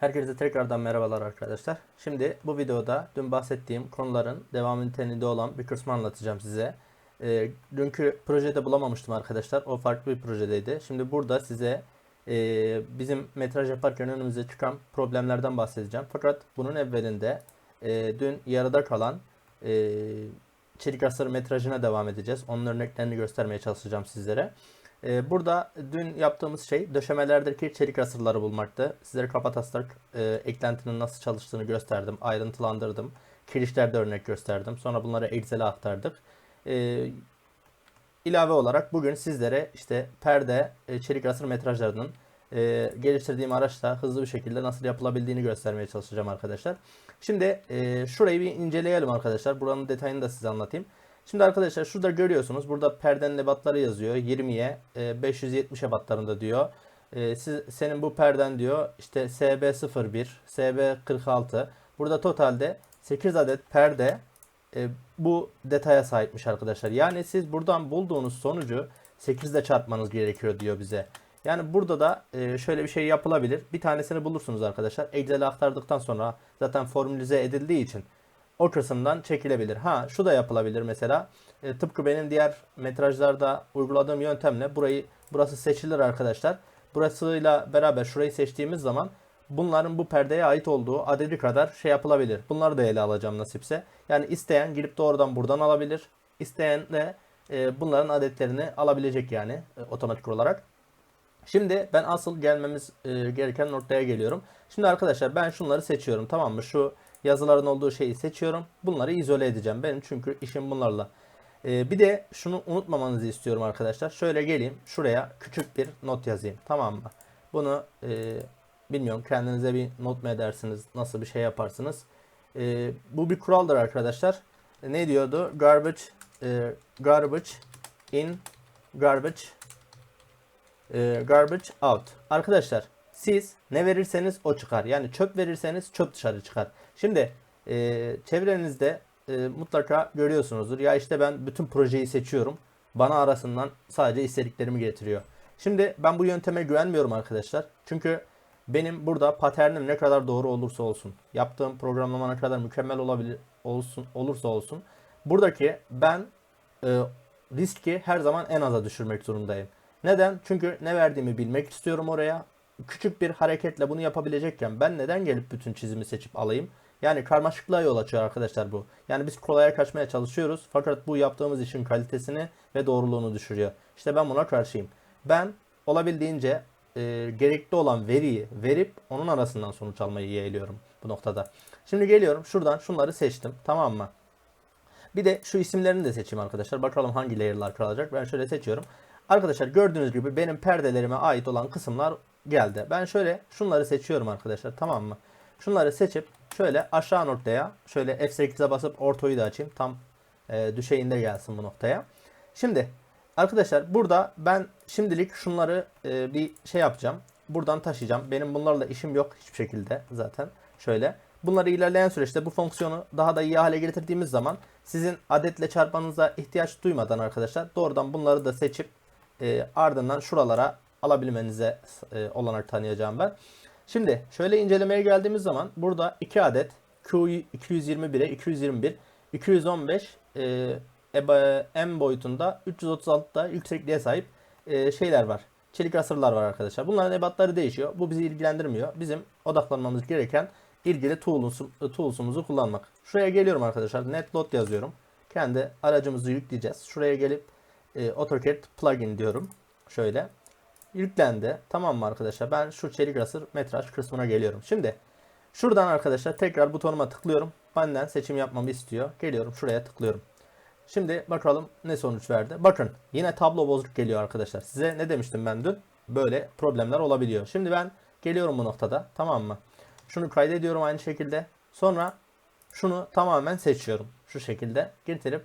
Herkese tekrardan merhabalar arkadaşlar. Şimdi bu videoda dün bahsettiğim konuların devam niteliğinde olan bir kısmı anlatacağım size. Ee, dünkü projede bulamamıştım arkadaşlar. O farklı bir projedeydi. Şimdi burada size e, bizim metraj yaparken önümüze çıkan problemlerden bahsedeceğim. Fakat bunun evvelinde e, dün yarıda kalan e, çelik asır metrajına devam edeceğiz. Onun örneklerini göstermeye çalışacağım sizlere. Ee, burada dün yaptığımız şey döşemelerdeki çelik asırları bulmaktı. Sizlere kapataslak e, eklentinin nasıl çalıştığını gösterdim, ayrıntılandırdım. Kirişlerde örnek gösterdim. Sonra bunları Excel'e aktardık. Ee, ilave olarak bugün sizlere işte perde, e, çelik asır metrajlarının e, geliştirdiğim araçla hızlı bir şekilde nasıl yapılabildiğini göstermeye çalışacağım arkadaşlar. Şimdi e, şurayı bir inceleyelim arkadaşlar. Buranın detayını da size anlatayım. Şimdi arkadaşlar şurada görüyorsunuz. Burada perdenin ebatları yazıyor. 20'ye e, 570 ebatlarında diyor. E, siz, senin bu perden diyor işte SB01, SB46. Burada totalde 8 adet perde e, bu detaya sahipmiş arkadaşlar. Yani siz buradan bulduğunuz sonucu 8 ile çarpmanız gerekiyor diyor bize. Yani burada da e, şöyle bir şey yapılabilir. Bir tanesini bulursunuz arkadaşlar. Excel'e aktardıktan sonra zaten formülize edildiği için o kısımdan çekilebilir. Ha şu da yapılabilir mesela. E, tıpkı benim diğer metrajlarda uyguladığım yöntemle burayı burası seçilir arkadaşlar. Burasıyla beraber şurayı seçtiğimiz zaman bunların bu perdeye ait olduğu adedi kadar şey yapılabilir. Bunları da ele alacağım nasipse. Yani isteyen girip doğrudan buradan alabilir. İsteyen de e, bunların adetlerini alabilecek yani e, otomatik olarak. Şimdi ben asıl gelmemiz e, gereken noktaya geliyorum. Şimdi arkadaşlar ben şunları seçiyorum tamam mı? Şu yazıların olduğu şeyi seçiyorum. Bunları izole edeceğim. Benim çünkü işim bunlarla. Ee, bir de şunu unutmamanızı istiyorum arkadaşlar. Şöyle geleyim. Şuraya küçük bir not yazayım. Tamam mı? Bunu e, bilmiyorum kendinize bir not mu edersiniz? Nasıl bir şey yaparsınız? E, bu bir kuraldır arkadaşlar. E, ne diyordu? Garbage e, garbage in garbage e, garbage out. Arkadaşlar siz ne verirseniz o çıkar. Yani çöp verirseniz çöp dışarı çıkar. Şimdi e, çevrenizde e, mutlaka görüyorsunuzdur. Ya işte ben bütün projeyi seçiyorum. Bana arasından sadece istediklerimi getiriyor. Şimdi ben bu yönteme güvenmiyorum arkadaşlar. Çünkü benim burada paternim ne kadar doğru olursa olsun, yaptığım programlama ne kadar mükemmel olabilir olsun olursa olsun, buradaki ben e, riski her zaman en aza düşürmek zorundayım. Neden? Çünkü ne verdiğimi bilmek istiyorum oraya. Küçük bir hareketle bunu yapabilecekken ben neden gelip bütün çizimi seçip alayım? Yani karmaşıklığa yol açıyor arkadaşlar bu. Yani biz kolaya kaçmaya çalışıyoruz fakat bu yaptığımız işin kalitesini ve doğruluğunu düşürüyor. İşte ben buna karşıyım. Ben olabildiğince e, gerekli olan veriyi verip onun arasından sonuç almayı yeğliyorum bu noktada. Şimdi geliyorum şuradan şunları seçtim tamam mı? Bir de şu isimlerini de seçeyim arkadaşlar. Bakalım hangi layer'lar kalacak. Ben şöyle seçiyorum. Arkadaşlar gördüğünüz gibi benim perdelerime ait olan kısımlar geldi. Ben şöyle şunları seçiyorum arkadaşlar tamam mı? Şunları seçip şöyle aşağı noktaya şöyle F8'e basıp ortoyu da açayım. Tam e, düşeyinde gelsin bu noktaya. Şimdi arkadaşlar burada ben şimdilik şunları e, bir şey yapacağım. Buradan taşıyacağım. Benim bunlarla işim yok hiçbir şekilde zaten. Şöyle. Bunları ilerleyen süreçte bu fonksiyonu daha da iyi hale getirdiğimiz zaman sizin adetle çarpmanıza ihtiyaç duymadan arkadaşlar doğrudan bunları da seçip e, ardından şuralara alabilmenize e, olanak tanıyacağım ben. Şimdi şöyle incelemeye geldiğimiz zaman burada 2 adet Q221'e 221, 215 e, M boyutunda 336'da yüksekliğe sahip e, şeyler var. Çelik asırlar var arkadaşlar. Bunların ebatları değişiyor. Bu bizi ilgilendirmiyor. Bizim odaklanmamız gereken ilgili tools'umuzu kullanmak. Şuraya geliyorum arkadaşlar. Netload yazıyorum. Kendi aracımızı yükleyeceğiz. Şuraya gelip e, AutoCAD plugin diyorum. Şöyle. Yüklendi. Tamam mı arkadaşlar? Ben şu çelik asır metraj kısmına geliyorum. Şimdi şuradan arkadaşlar tekrar butonuma tıklıyorum. Benden seçim yapmamı istiyor. Geliyorum şuraya tıklıyorum. Şimdi bakalım ne sonuç verdi. Bakın yine tablo bozuk geliyor arkadaşlar. Size ne demiştim ben dün? Böyle problemler olabiliyor. Şimdi ben geliyorum bu noktada. Tamam mı? Şunu kaydediyorum aynı şekilde. Sonra şunu tamamen seçiyorum. Şu şekilde getirip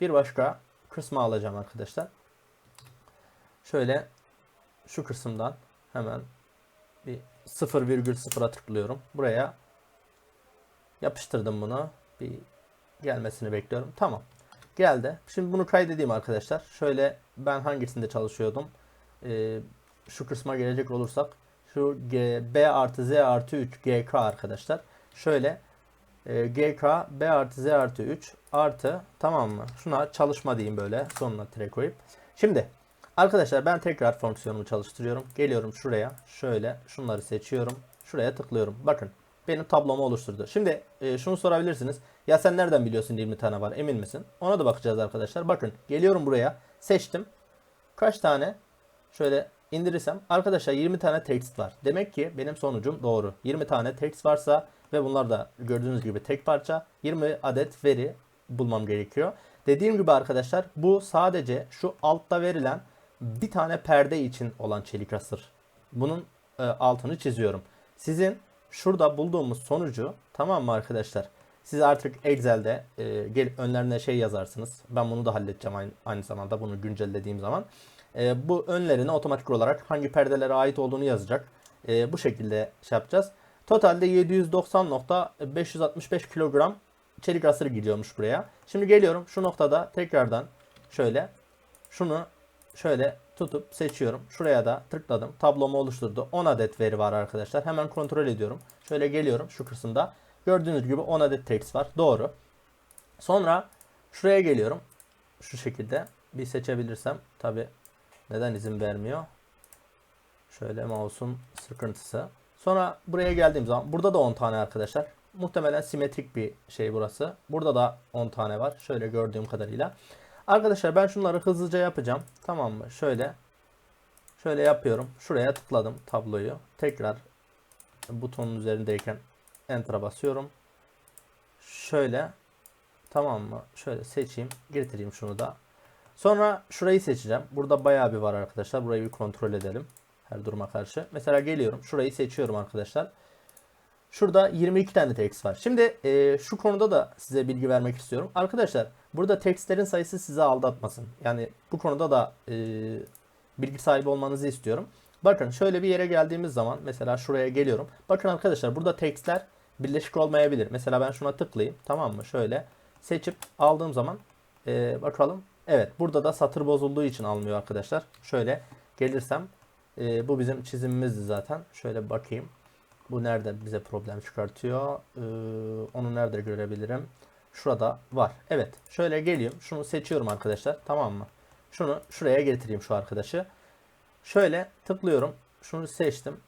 bir başka kısmı alacağım arkadaşlar. Şöyle şu kısımdan hemen bir 0,0'a tıklıyorum. Buraya yapıştırdım bunu. Bir gelmesini bekliyorum. Tamam. Geldi. Şimdi bunu kaydedeyim arkadaşlar. Şöyle ben hangisinde çalışıyordum? Ee, şu kısma gelecek olursak Şu G, B artı Z artı 3 GK arkadaşlar. Şöyle e, GK B artı Z artı 3 artı tamam mı? Şuna çalışma diyeyim böyle sonuna tire koyup. Şimdi arkadaşlar ben tekrar fonksiyonumu çalıştırıyorum. Geliyorum şuraya şöyle şunları seçiyorum. Şuraya tıklıyorum. Bakın benim tablomu oluşturdu. Şimdi e, şunu sorabilirsiniz. Ya sen nereden biliyorsun 20 tane var emin misin? Ona da bakacağız arkadaşlar. Bakın geliyorum buraya seçtim. Kaç tane? Şöyle indirirsem arkadaşlar 20 tane text var. Demek ki benim sonucum doğru. 20 tane text varsa ve bunlar da gördüğünüz gibi tek parça 20 adet veri bulmam gerekiyor. Dediğim gibi arkadaşlar bu sadece şu altta verilen bir tane perde için olan çelik asır. Bunun e, altını çiziyorum. Sizin şurada bulduğumuz sonucu tamam mı arkadaşlar? Siz artık Excel'de e, gel önlerine şey yazarsınız. Ben bunu da halledeceğim aynı, aynı zamanda bunu güncellediğim zaman. E, bu önlerine otomatik olarak hangi perdelere ait olduğunu yazacak. E, bu şekilde şey yapacağız. Totalde 790.565 kilogram çelik asır gidiyormuş buraya. Şimdi geliyorum şu noktada tekrardan şöyle şunu şöyle tutup seçiyorum. Şuraya da tıkladım. Tablomu oluşturdu. 10 adet veri var arkadaşlar. Hemen kontrol ediyorum. Şöyle geliyorum şu kısımda. Gördüğünüz gibi 10 adet text var. Doğru. Sonra şuraya geliyorum. Şu şekilde bir seçebilirsem tabi neden izin vermiyor. Şöyle mouse'un sıkıntısı. Sonra buraya geldiğim zaman burada da 10 tane arkadaşlar. Muhtemelen simetrik bir şey burası. Burada da 10 tane var. Şöyle gördüğüm kadarıyla. Arkadaşlar ben şunları hızlıca yapacağım. Tamam mı? Şöyle şöyle yapıyorum. Şuraya tıkladım tabloyu. Tekrar butonun üzerindeyken enter'a basıyorum. Şöyle tamam mı? Şöyle seçeyim. Getireyim şunu da. Sonra şurayı seçeceğim. Burada bayağı bir var arkadaşlar. Burayı bir kontrol edelim. Her duruma karşı. Mesela geliyorum. Şurayı seçiyorum arkadaşlar. Şurada 22 tane text var. Şimdi e, şu konuda da size bilgi vermek istiyorum. Arkadaşlar burada textlerin sayısı size aldatmasın. Yani bu konuda da e, bilgi sahibi olmanızı istiyorum. Bakın şöyle bir yere geldiğimiz zaman mesela şuraya geliyorum. Bakın arkadaşlar burada textler birleşik olmayabilir. Mesela ben şuna tıklayayım. Tamam mı? Şöyle seçip aldığım zaman e, bakalım. Evet burada da satır bozulduğu için almıyor arkadaşlar. Şöyle gelirsem e, bu bizim çizimimizdi zaten. Şöyle bakayım. Bu nerede bize problem çıkartıyor? Ee, onu nerede görebilirim? Şurada var. Evet. Şöyle geliyorum. Şunu seçiyorum arkadaşlar. Tamam mı? Şunu şuraya getireyim şu arkadaşı. Şöyle tıklıyorum. Şunu seçtim.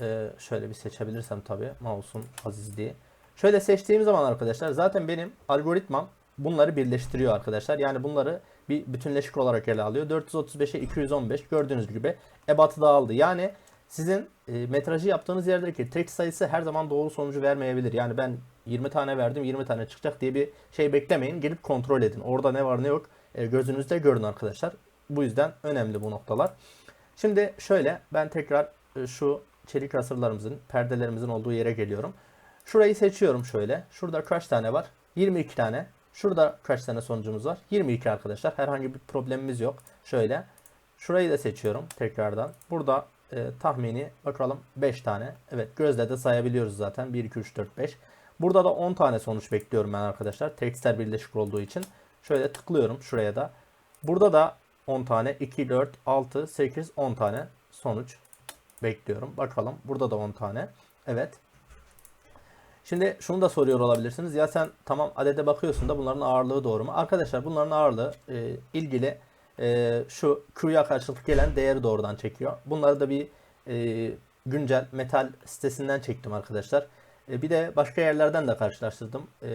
Ee, şöyle bir seçebilirsem tabii. Mouse'un azizliği. Şöyle seçtiğim zaman arkadaşlar zaten benim algoritmam bunları birleştiriyor arkadaşlar. Yani bunları bir bütünleşik olarak ele alıyor. 435'e 215 gördüğünüz gibi ebatı dağıldı. Yani sizin e, metrajı yaptığınız yerdeki tek sayısı her zaman doğru sonucu vermeyebilir. Yani ben 20 tane verdim 20 tane çıkacak diye bir şey beklemeyin. Gelip kontrol edin. Orada ne var ne yok e, gözünüzde görün arkadaşlar. Bu yüzden önemli bu noktalar. Şimdi şöyle ben tekrar e, şu çelik asırlarımızın perdelerimizin olduğu yere geliyorum. Şurayı seçiyorum şöyle. Şurada kaç tane var? 22 tane. Şurada kaç tane sonucumuz var? 22 arkadaşlar. Herhangi bir problemimiz yok. Şöyle. Şurayı da seçiyorum tekrardan. Burada e, tahmini bakalım 5 tane. Evet gözle de sayabiliyoruz zaten. 1, 2, 3, 4, 5. Burada da 10 tane sonuç bekliyorum ben arkadaşlar. Tekstler birleşik olduğu için. Şöyle tıklıyorum şuraya da. Burada da 10 tane. 2, 4, 6, 8, 10 tane sonuç bekliyorum. Bakalım. Burada da 10 tane. Evet. Şimdi şunu da soruyor olabilirsiniz. Ya sen tamam adede bakıyorsun da bunların ağırlığı doğru mu? Arkadaşlar bunların ağırlığı e, ilgili e, şu Q'ya karşılık gelen değeri doğrudan çekiyor. Bunları da bir e, güncel metal sitesinden çektim arkadaşlar. E, bir de başka yerlerden de karşılaştırdım. E,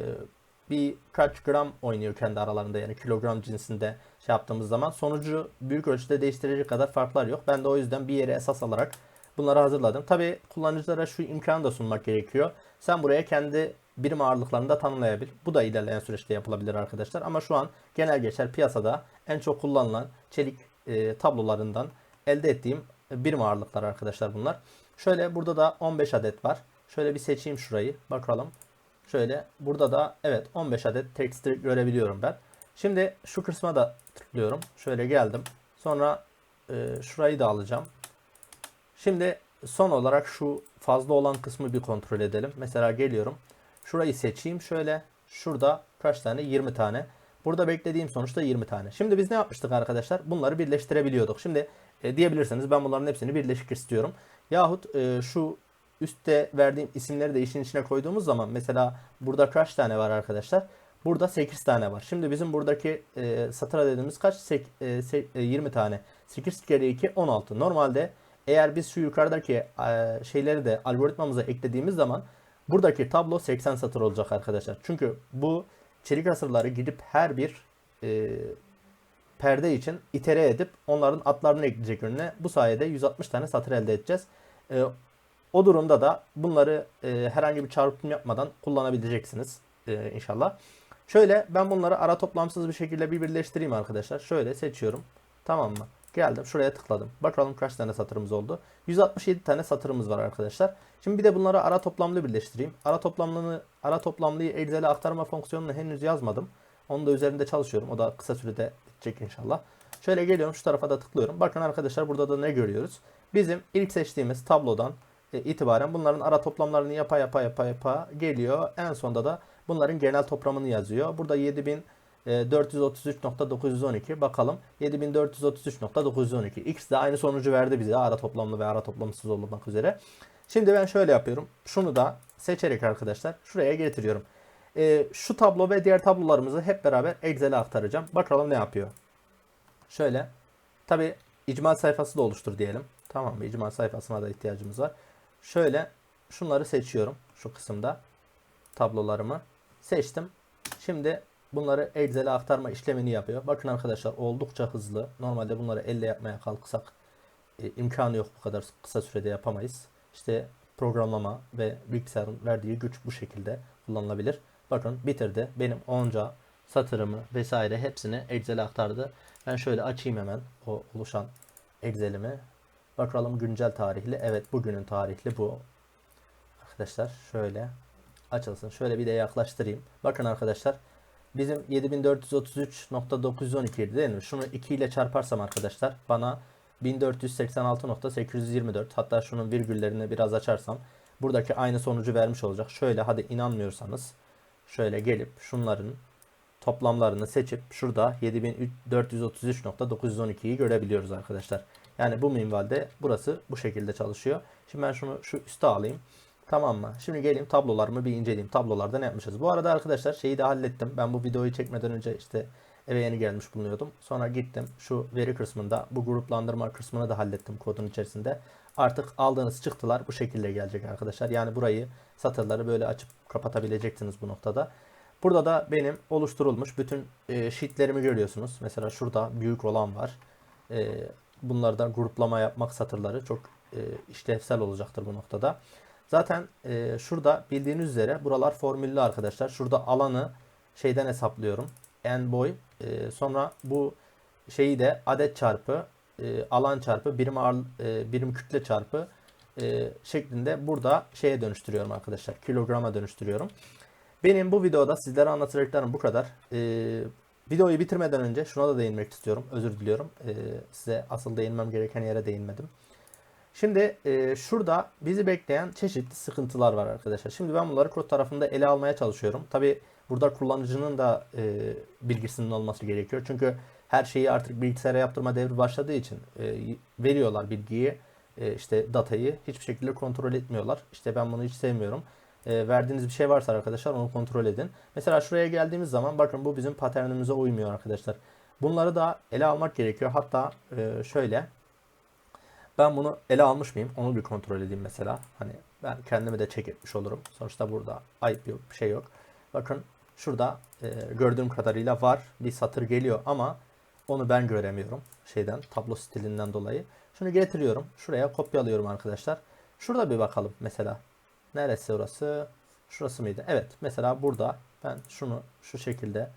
bir kaç gram oynuyor kendi aralarında yani kilogram cinsinde şey yaptığımız zaman sonucu büyük ölçüde değiştirecek kadar farklar yok. Ben de o yüzden bir yere esas alarak bunları hazırladım. Tabi kullanıcılara şu imkanı da sunmak gerekiyor. Sen buraya kendi birim ağırlıklarını da tanımlayabilir. Bu da ilerleyen süreçte yapılabilir arkadaşlar. Ama şu an genel geçer piyasada en çok kullanılan çelik e, tablolarından elde ettiğim birim ağırlıklar arkadaşlar bunlar. Şöyle burada da 15 adet var. Şöyle bir seçeyim şurayı. Bakalım. Şöyle burada da evet 15 adet text'i görebiliyorum ben. Şimdi şu kısma da tıklıyorum. Şöyle geldim. Sonra e, şurayı da alacağım. Şimdi son olarak şu fazla olan kısmı bir kontrol edelim. Mesela geliyorum. Şurayı seçeyim şöyle. Şurada kaç tane? 20 tane. Burada beklediğim sonuçta 20 tane. Şimdi biz ne yapmıştık arkadaşlar? Bunları birleştirebiliyorduk. Şimdi e, diyebilirsiniz ben bunların hepsini birleşik istiyorum. Yahut e, şu üstte verdiğim isimleri de işin içine koyduğumuz zaman mesela burada kaç tane var arkadaşlar? Burada 8 tane var. Şimdi bizim buradaki e, satıra dediğimiz kaç? Sek, e, se- e, 20 tane. 8 kere 2 16. Normalde eğer biz şu yukarıdaki e, şeyleri de algoritmamıza eklediğimiz zaman buradaki tablo 80 satır olacak arkadaşlar. Çünkü bu çelik asırları gidip her bir e, perde için itere edip onların atlarını ekleyecek önüne. Bu sayede 160 tane satır elde edeceğiz. E, o durumda da bunları e, herhangi bir çarpım yapmadan kullanabileceksiniz e, inşallah. Şöyle ben bunları ara toplamsız bir şekilde bir birleştireyim arkadaşlar. Şöyle seçiyorum. Tamam mı? Geldim şuraya tıkladım. Bakalım kaç tane satırımız oldu. 167 tane satırımız var arkadaşlar. Şimdi bir de bunları ara toplamlı birleştireyim. Ara toplamlığını ara toplamlıyı Excel'e aktarma fonksiyonunu henüz yazmadım. Onu da üzerinde çalışıyorum. O da kısa sürede bitecek inşallah. Şöyle geliyorum şu tarafa da tıklıyorum. Bakın arkadaşlar burada da ne görüyoruz? Bizim ilk seçtiğimiz tablodan e, itibaren bunların ara toplamlarını yapa yapa yapa yapa geliyor. En sonunda da bunların genel toplamını yazıyor. Burada 7433.912 bakalım 7433.912 X de aynı sonucu verdi bize ara toplamlı ve ara toplamsız olmak üzere. Şimdi ben şöyle yapıyorum. Şunu da seçerek arkadaşlar şuraya getiriyorum. E, şu tablo ve diğer tablolarımızı hep beraber Excel'e aktaracağım. Bakalım ne yapıyor. Şöyle. Tabi icmal sayfası da oluştur diyelim. Tamam mı? İcmal sayfasına da ihtiyacımız var. Şöyle şunları seçiyorum şu kısımda tablolarımı seçtim. Şimdi bunları Excel'e aktarma işlemini yapıyor. Bakın arkadaşlar oldukça hızlı. Normalde bunları elle yapmaya kalksak e, imkanı yok bu kadar kısa sürede yapamayız. İşte programlama ve bilgisayarın verdiği güç bu şekilde kullanılabilir. Bakın bitirdi. Benim onca satırımı vesaire hepsini Excel'e aktardı. Ben şöyle açayım hemen o oluşan Excel'imi. Bakalım güncel tarihli. Evet bugünün tarihli bu. Arkadaşlar şöyle açılsın. Şöyle bir de yaklaştırayım. Bakın arkadaşlar bizim 7433.912 idi değil mi? Şunu 2 ile çarparsam arkadaşlar bana 1486.824 hatta şunun virgüllerini biraz açarsam buradaki aynı sonucu vermiş olacak. Şöyle hadi inanmıyorsanız şöyle gelip şunların toplamlarını seçip şurada 7433.912'yi görebiliyoruz arkadaşlar. Yani bu minvalde burası bu şekilde çalışıyor. Şimdi ben şunu şu üste alayım. Tamam mı? Şimdi geleyim tablolarımı bir inceleyeyim. Tablolarda ne yapmışız? Bu arada arkadaşlar şeyi de hallettim. Ben bu videoyu çekmeden önce işte eve yeni gelmiş bulunuyordum. Sonra gittim şu veri kısmında bu gruplandırma kısmını da hallettim kodun içerisinde. Artık aldığınız çıktılar bu şekilde gelecek arkadaşlar. Yani burayı satırları böyle açıp kapatabileceksiniz bu noktada. Burada da benim oluşturulmuş bütün e, sheetlerimi görüyorsunuz. Mesela şurada büyük olan var. E, bunlardan gruplama yapmak satırları çok e, işlevsel olacaktır bu noktada. Zaten e, şurada bildiğiniz üzere buralar formüllü arkadaşlar. Şurada alanı şeyden hesaplıyorum. En boy. E, sonra bu şeyi de adet çarpı e, alan çarpı birim ağır, e, birim kütle çarpı e, şeklinde burada şeye dönüştürüyorum arkadaşlar. Kilograma dönüştürüyorum. Benim bu videoda sizlere anlatacaklarım bu kadar. Ee, videoyu bitirmeden önce şuna da değinmek istiyorum. Özür diliyorum. Ee, size asıl değinmem gereken yere değinmedim. Şimdi e, şurada bizi bekleyen çeşitli sıkıntılar var arkadaşlar. Şimdi ben bunları kod tarafında ele almaya çalışıyorum. Tabi burada kullanıcının da e, bilgisinin olması gerekiyor. Çünkü her şeyi artık bilgisayara yaptırma devri başladığı için e, veriyorlar bilgiyi, e, işte datayı hiçbir şekilde kontrol etmiyorlar. İşte ben bunu hiç sevmiyorum e, verdiğiniz bir şey varsa arkadaşlar onu kontrol edin. Mesela şuraya geldiğimiz zaman bakın bu bizim paternimize uymuyor arkadaşlar. Bunları da ele almak gerekiyor. Hatta e, şöyle ben bunu ele almış mıyım? Onu bir kontrol edeyim mesela. Hani ben kendimi de çek etmiş olurum. Sonuçta burada ayıp yok, bir şey yok. Bakın şurada e, gördüğüm kadarıyla var. Bir satır geliyor ama onu ben göremiyorum. Şeyden, tablo stilinden dolayı. Şunu getiriyorum. Şuraya kopyalıyorum arkadaşlar. Şurada bir bakalım mesela. Neresi orası? Şurası mıydı? Evet. Mesela burada ben şunu şu şekilde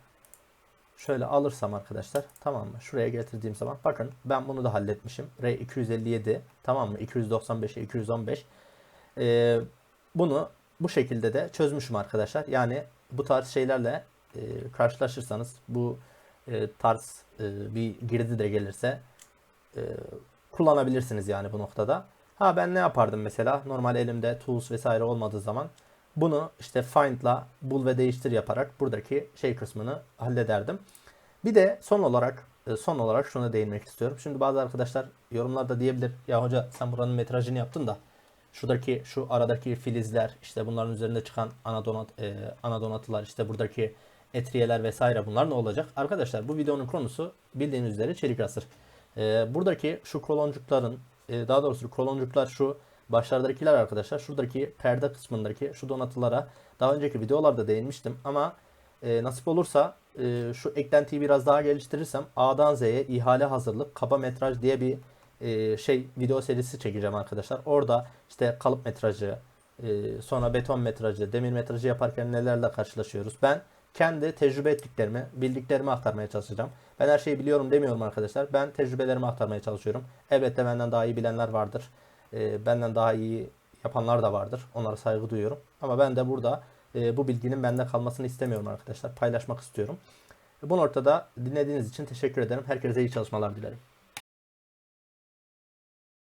şöyle alırsam arkadaşlar tamam mı? Şuraya getirdiğim zaman bakın ben bunu da halletmişim. R 257 tamam mı? 295'e 215. Ee, bunu bu şekilde de çözmüşüm arkadaşlar. Yani bu tarz şeylerle e, karşılaşırsanız bu e, tarz e, bir girdi de gelirse e, kullanabilirsiniz yani bu noktada. Ha ben ne yapardım mesela? Normal elimde tools vesaire olmadığı zaman bunu işte find'la bul ve değiştir yaparak buradaki şey kısmını hallederdim. Bir de son olarak e, son olarak şuna değinmek istiyorum. Şimdi bazı arkadaşlar yorumlarda diyebilir ya hoca sen buranın metrajını yaptın da şuradaki şu aradaki filizler işte bunların üzerinde çıkan ana donat e, ana işte buradaki etriyeler vesaire bunlar ne olacak? Arkadaşlar bu videonun konusu bildiğiniz üzere çelik asır. E, buradaki şu koloncukların e, daha doğrusu koloncuklar şu başlardakiler arkadaşlar şuradaki perde kısmındaki şu donatılara daha önceki videolarda değinmiştim ama e, nasip olursa e, şu eklentiyi biraz daha geliştirirsem A'dan Z'ye ihale hazırlık kaba metraj diye bir e, şey video serisi çekeceğim arkadaşlar. Orada işte kalıp metrajı, e, sonra beton metrajı, demir metrajı yaparken nelerle karşılaşıyoruz. Ben kendi tecrübe ettiklerimi, bildiklerimi aktarmaya çalışacağım. Ben her şeyi biliyorum demiyorum arkadaşlar. Ben tecrübelerimi aktarmaya çalışıyorum. Elbette benden daha iyi bilenler vardır. E, benden daha iyi yapanlar da vardır. Onlara saygı duyuyorum. Ama ben de burada e, bu bilginin bende kalmasını istemiyorum arkadaşlar. Paylaşmak istiyorum. Bu noktada dinlediğiniz için teşekkür ederim. Herkese iyi çalışmalar dilerim.